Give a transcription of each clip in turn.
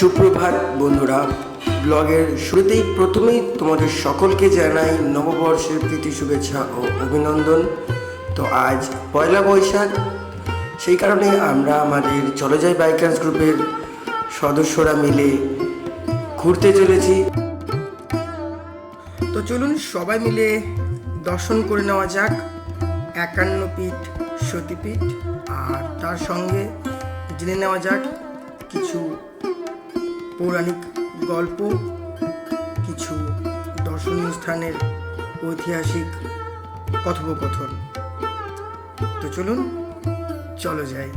সুপ্রভাত বন্ধুরা। ব্লগের শুরুতেই প্রথমেই তোমাদের সকলকে জানাই নববর্ষের প্রীতি শুভেচ্ছা ও অভিনন্দন। তো আজ পয়লা বৈশাখ, সেই কারণে আমরা আমাদের চলে যাই বাইকার্স গ্রুপের সদস্যরা মিলে ঘুরতে চলেছি। তো চলুন সবাই মিলে দর্শন করে নেওয়া যাক একান্ন পীঠ সতীপীঠ, আর তার সঙ্গে জেনে নেওয়া যাক কিছু পৌরাণিক গল্প কিছু দর্শনীয় স্থানের ঐতিহাসিক কথোপকথন। তো চলুন চলো যাই।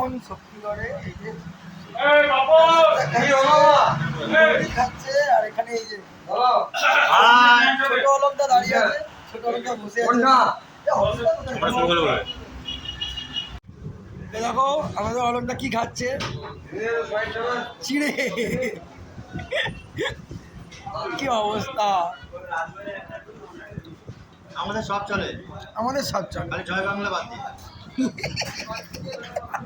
এখন শক্তিগড়ে এই যে খাচ্ছে আর এখানে এই যে ছোট অলকটা দাঁড়িয়ে আছে ছোট অলকটা বসে আছে। এ, অলকটা কোথায়? এ দেখো আমাদের অলকটা কি খাচ্ছে? চিড়ে। কি অবস্থা? আমাদের সব চলে। আমাদের সব চলে। খালি জয় বাংলা বাদ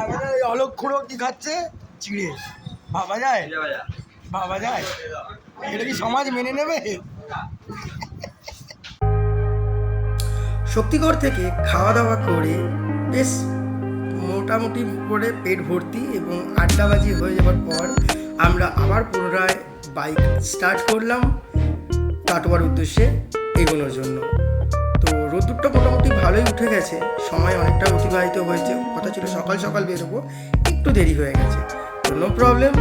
আমাদের ওই অলক খুঁড়ো কি খাচ্ছে চিড়ে ভাবা যায় ভাবা যায় এটা কি সমাজ মেনে নেবে শক্তিগড় থেকে খাওয়া দাওয়া করে বেশ মোটামুটি করে পেট ভর্তি এবং আড্ডাবাজি হয়ে যাওয়ার পর আমরা আবার পুনরায় বাইক স্টার্ট করলাম। কাটোয়ার উদ্দেশ্যে। এগোনোর জন্য। তো রোদ্দুরটা মোটামুটি ভালোই উঠে গেছে। সময় অনেকটা অতিবাহিত হয়েছে। কথা ছিল সকাল সকাল বেরোবো, একটু দেরি হয়ে গেছে। তো নো প্রবলেম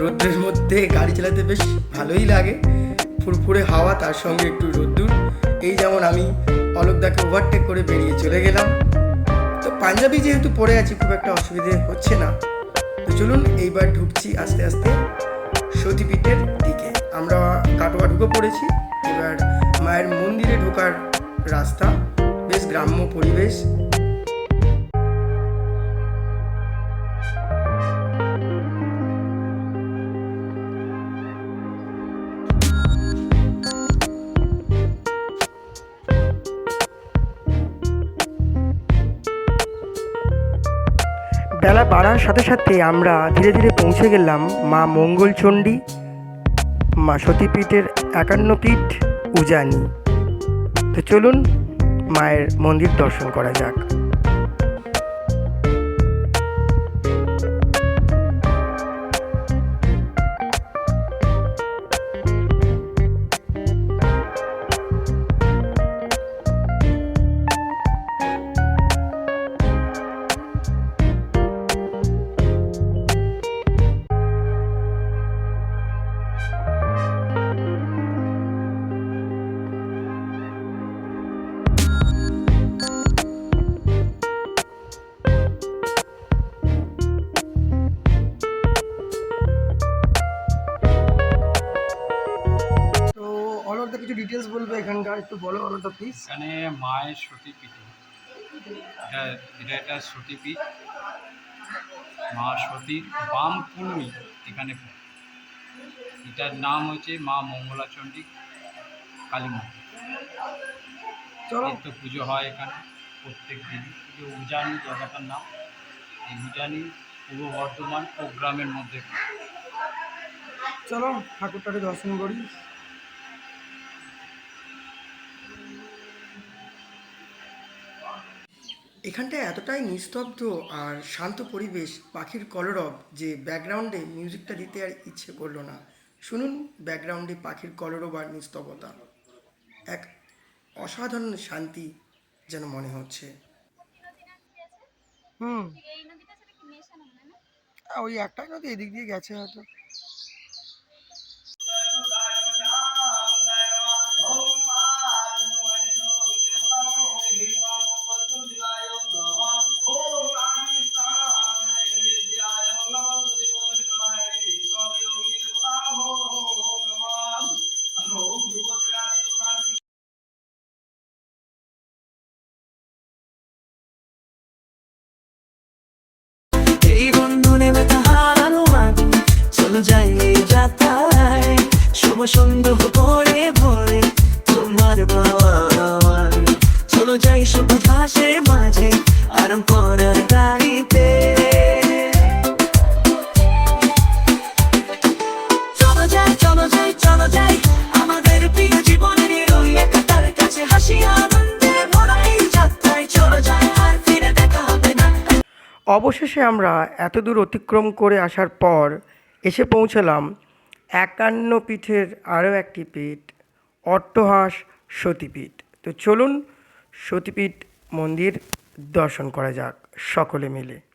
রোদ্রের মধ্যে গাড়ি চালাতে বেশ ভালোই লাগে। ফুরফুরে হাওয়া, তার সঙ্গে একটু রোদ্দুর। এই যেমন আমি অলোকদাকে ওভারটেক করে বেরিয়ে চলে গেলাম। তো পাঞ্জাবি যেহেতু পরে আছি, খুব একটা অসুবিধে হচ্ছে না। তো চলুন, এইবার ঢুকছি আস্তে আস্তে সতীপীঠের দিকে। আমরা কাটোয়া ঢুকে পড়েছি। এবার মায়ের মন্দিরে ঢোকার রাস্তা, বেশ গ্রাম্য পরিবেশ। বেলা বাড়ার সাথে সাথে আমরা ধীরে ধীরে পৌঁছে গেলাম মা মঙ্গলচণ্ডী, মা সতীপীঠের একান্ন পীঠ। উজানি তো চলুন মায়ের মন্দির দর্শন করা যাক। কিছু ডিটেলস বলবে এখানকার একটু বলো অলকদা প্লিজ এখানে মায়ের সতীপীঠ এটা এটা একটা সতীপীঠ মা সতীর বাম কুর্মি এখানে এটার নাম হচ্ছে মা মঙ্গলাচণ্ডী কালী মন্দির। চলো। নিত্য পুজো হয় এখানে প্রত্যেক দিন। যে উজানি জায়গাটার নাম। এই উজানি পূর্ব বর্ধমান প্রোগ্রামের মধ্যে। পড়ে। চলো ঠাকুরটাকে দর্শন করি। এখানটা এতটাই নিস্তব্ধ আর শান্ত পরিবেশ পাখির কলরব যে ব্যাকগ্রাউন্ডে মিউজিকটা দিতে আর ইচ্ছে করল না। শুনুন ব্যাকগ্রাউন্ডে পাখির কলরব আর নিস্তব্ধতা। এক অসাধারণ শান্তি যেন মনে হচ্ছে। হুম। ওই একটাই নদী এদিক দিয়ে গেছে হয়তো। অবশেষে আমরা এত দূর অতিক্রম করে আসার পর এসে পৌঁছলাম একান্ন পীঠের আরও একটি পীঠ, অট্টহাস সতীপীঠ। তো চলুন সতীপীঠ মন্দির দর্শন করা যাক সকলে মিলে।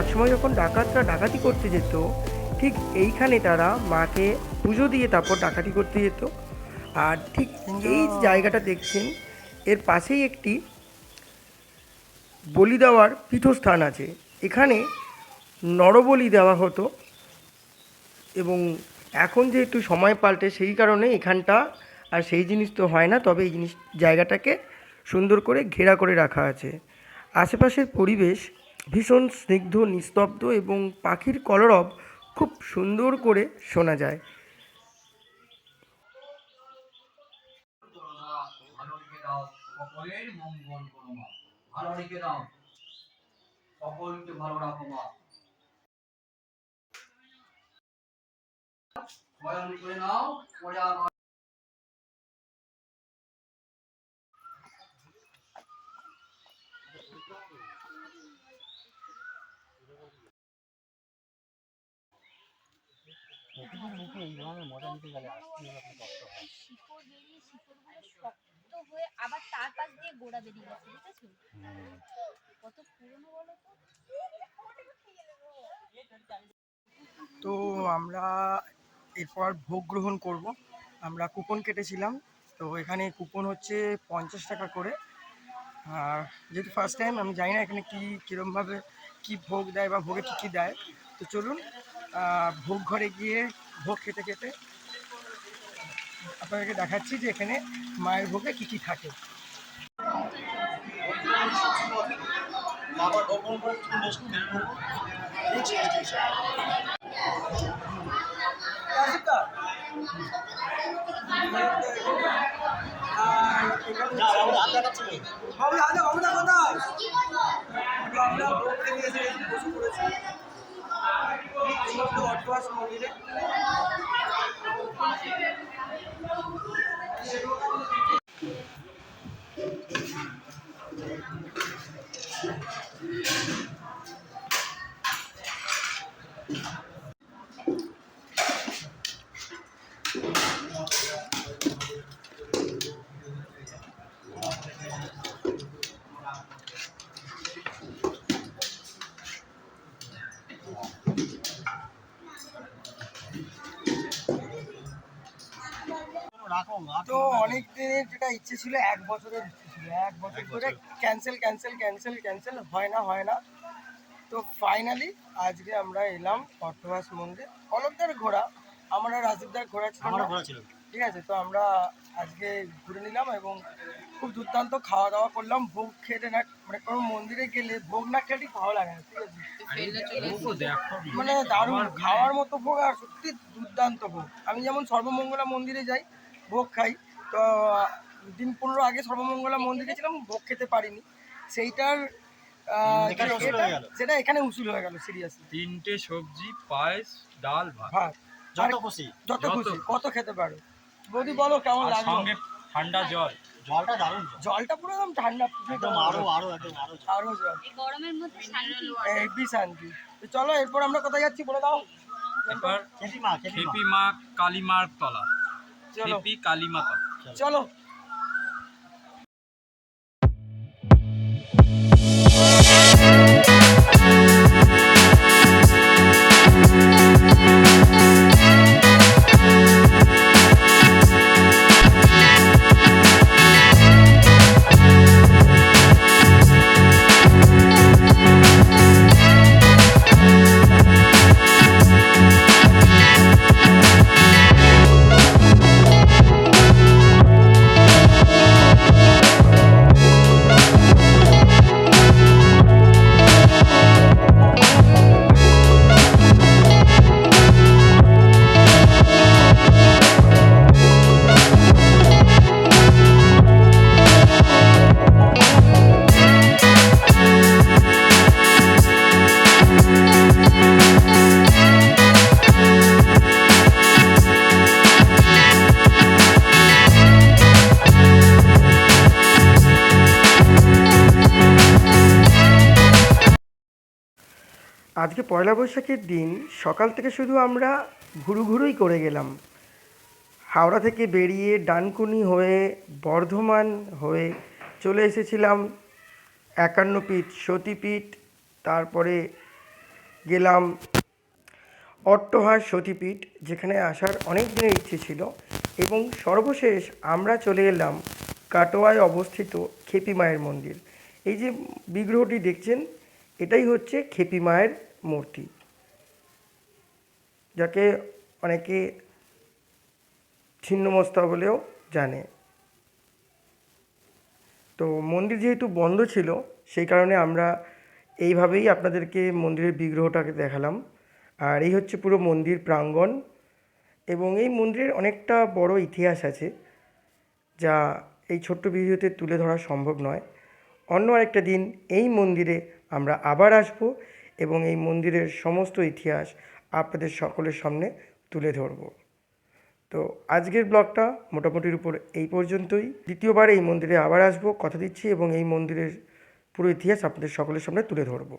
একসময় যখন ডাকাতরা ডাকাতি করতে যেত ঠিক এইখানে তারা মাকে পুজো দিয়ে তারপর ডাকাতি করতে যেত। আর ঠিক এই জায়গাটা দেখছেন এর পাশেই একটি বলি দেওয়ার পীঠস্থান আছে। এখানে নরবলি দেওয়া হতো এবং এখন যেহেতু সময় পাল্টে সেই কারণে এখানটা আর সেই জিনিস তো হয় না তবে এই জিনিস জায়গাটাকে সুন্দর করে ঘেরা করে রাখা আছে। আশেপাশের পরিবেশ ভীষণ স্নিগ্ধ, নিস্তব্ধ এবং পাখির কলরব খুব সুন্দর করে শোনা যায়। ভালো রেখে দাও সকলকে ভালো রাখো মা করে নাও শিকড় বেরিয়ে শিকড়গুলো শক্ত হয়ে আবার তার পাশ দিয়ে গোড়া বেরিয়ে গেছে বুঝেছ? কত পুরনো বলো তো? তো আমরা এরপর ভোগ গ্রহণ করব। আমরা কুপন কেটেছিলাম তো এখানে কুপন হচ্ছে পঞ্চাশ টাকা করে। আর যেহেতু ফার্স্ট টাইম আমি জানি না এখানে কী কীরমভাবে কী ভোগ দেয় বা ভোগে কী কী দেয়। তো চলুন ভোগ ঘরে গিয়ে ভোগ খেতে খেতে আপনাদেরকে দেখাচ্ছি যে এখানে মায়ের ভোগে কী কী থাকে। বাবার তো অনেক দিনের যেটা ইচ্ছে ছিল এক বছরের ইচ্ছে ছিল এক বছর ধরে ক্যান্সেল ক্যান্সেল ক্যান্সেল ক্যান্সেল হয় না হয় না। তো ফাইনালি আজকে আমরা এলাম অর্থবাস মন্দির। অলকদার ঘোড়া আমরা রাজীবদার ঘোড়া ছিল ঘোরা ছিল। ঠিক আছে তো আমরা আজকে ঘুরে নিলাম এবং খুব দুর্দান্ত খাওয়া দাওয়া করলাম। ভোগ খেতে না মানে কোনো মন্দিরে গেলে ভোগ না খেলে ভালো লাগে না ঠিক আছে? মানে দারুণ খাওয়ার মতো ভোগ আর সত্যি দুর্দান্ত ভোগ। আমি যেমন সর্বমঙ্গলা মন্দিরে যাই ভোগ খাই তো দিন পনেরো আগে সর্বমঙ্গলা মন্দিরে গেছিলাম ভোগ খেতে পারিনি। সেইটার আহ, এখানে উসুল হয়ে গেল। সেটা এখানে উসুল হয়ে গেল সিরিয়াসলি তিনটে সবজি পায়েস ডাল ভাত। যত খুশি যত। খুশি কত খেতে পারো। বৌদি বলো কেমন লাগল? সঙ্গে ঠান্ডা জল। জলটা দারুণ জলটা পুরো একদম ঠান্ডা একদম আরও আরও একদম আরও আরও জল। এই গরমের মধ্যে শান্তি। হেভি শান্তি। তো চলো এরপর আমরা কোথায় যাচ্ছি বলে দাও। এবার খেপি মা। খেপি মা কালীমার তলা। চলো। খেপি কালীমা তলা। চলো। আজকে পয়লা বৈশাখের দিন সকাল থেকে শুধু আমরা ঘুরু ঘুরুই করে গেলাম। হাওড়া থেকে বেরিয়ে ডানকুনি হয়ে বর্ধমান হয়ে চলে এসেছিলাম একান্ন পীঠ সতীপীঠ তারপরে গেলাম অট্টহার সতীপীঠ যেখানে আসার অনেক দিনের ইচ্ছে ছিল। এবং সর্বশেষ আমরা চলে এলাম কাটোয়ায় অবস্থিত খেপি মায়ের মন্দির। এই যে বিগ্রহটি দেখছেন, এটাই হচ্ছে খেপি মায়ের মূর্তি। যাকে অনেকে ছিন্নমস্তা বলেও জানে। তো মন্দির যেহেতু বন্ধ ছিল, সেই কারণে আমরা এইভাবেই আপনাদেরকে মন্দিরের বিগ্রহটাকে দেখালাম। আর এই হচ্ছে পুরো মন্দির প্রাঙ্গণ এবং এই মন্দিরের অনেকটা বড় ইতিহাস আছে, যা এই ছোট্ট ভিডিওতে তুলে ধরা সম্ভব নয়। অন্য আরেকটা দিন এই মন্দিরে আমরা আবার আসব এবং এই মন্দিরের সমস্ত ইতিহাস আপনাদের সকলের সামনে তুলে ধরব। তো আজকের ব্লগটা মোটামুটির উপর এই পর্যন্তই। দ্বিতীয়বার এই মন্দিরে আবার আসব, কথা দিচ্ছি এবং এই মন্দিরের পুরো ইতিহাস আপনাদের সকলের সামনে তুলে ধরবো।